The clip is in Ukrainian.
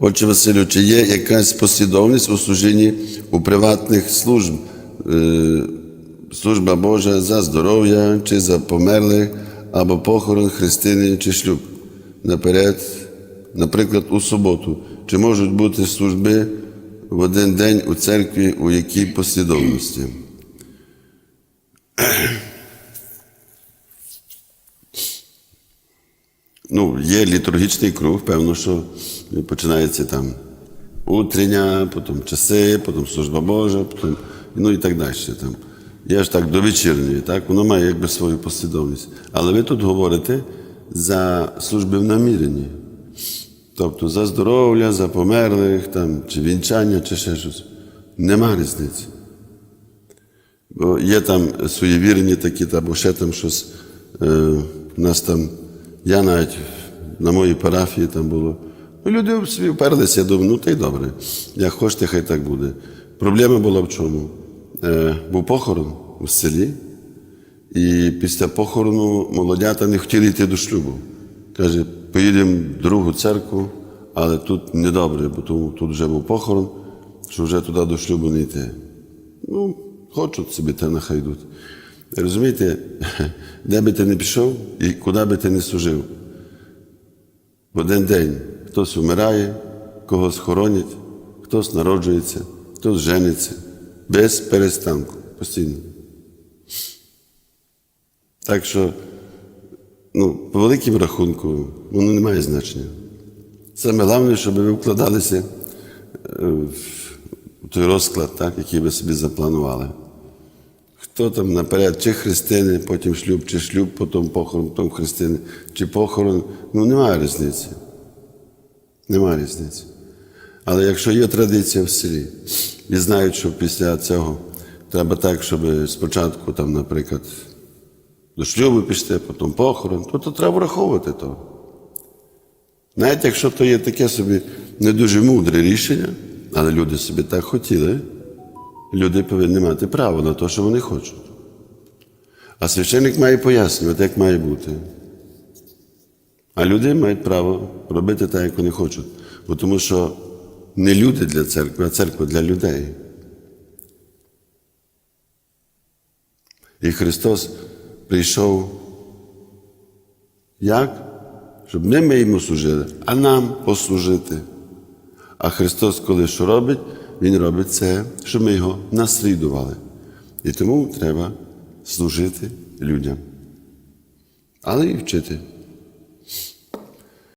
Отже, Василю, чи є якась послідовність у служінні у приватних служб? Е, Служба Божа за здоров'я, чи за померлих, або похорон, хрестини, чи шлюб. Наперед, наприклад, у суботу. Чи можуть бути служби в один день у церкві, у якій послідовності? Ну, є літургічний круг, певно, що починається там утрення, потім часи, потім служба Божа, потім, ну і так далі. Там. Я ж так до вечірньої, так? воно має якби свою послідовність. Але ви тут говорите за служби в наміренні. Тобто за здоров'я, за померлих, там, чи вінчання, чи ще щось. Нема різниці. Бо є там суєвірні такі, або ще там щось. Е, нас там, я навіть на моїй парафії там було. Ну, люди вперлися, я думаю, ну та й добре. Як хочете, хай так буде. Проблема була в чому? Е, був похорон у селі, і після похорону молодята не хотіли йти до шлюбу. Каже, поїдемо в другу церкву, але тут недобре, бо тому тут вже був похорон, що вже туди до шлюбу не йти. Ну, хочуть собі, та нехай йдуть. Розумієте, де би ти не пішов і куди би ти не служив. В один день хтось вмирає, когось хоронять, хтось народжується, хтось жениться. Без перестанку, постійно. Так що, ну, по великому рахунку, воно не має значення. Саме головне, щоб ви вкладалися е, в той розклад, так, який ви собі запланували. Хто там наперед, чи хрестини, потім шлюб, чи шлюб, потім похорон, потім хрестини, чи похорон. Ну, немає різниці. Немає різниці. Але якщо є традиція в селі, і знають, що після цього треба так, щоб спочатку, там, наприклад, до шлюбу пішти, потім похорон, то, то треба враховувати то. Навіть якщо то є таке собі не дуже мудре рішення, але люди собі так хотіли, люди повинні мати право на те, що вони хочуть. А священник має пояснювати, як має бути. А люди мають право робити так, як вони хочуть. Бо тому що не люди для церкви, а церква для людей. І Христос прийшов як? Щоб не ми йому служили, а нам послужити. А Христос, коли що робить, Він робить це, щоб ми його наслідували. І тому треба служити людям, але і вчити.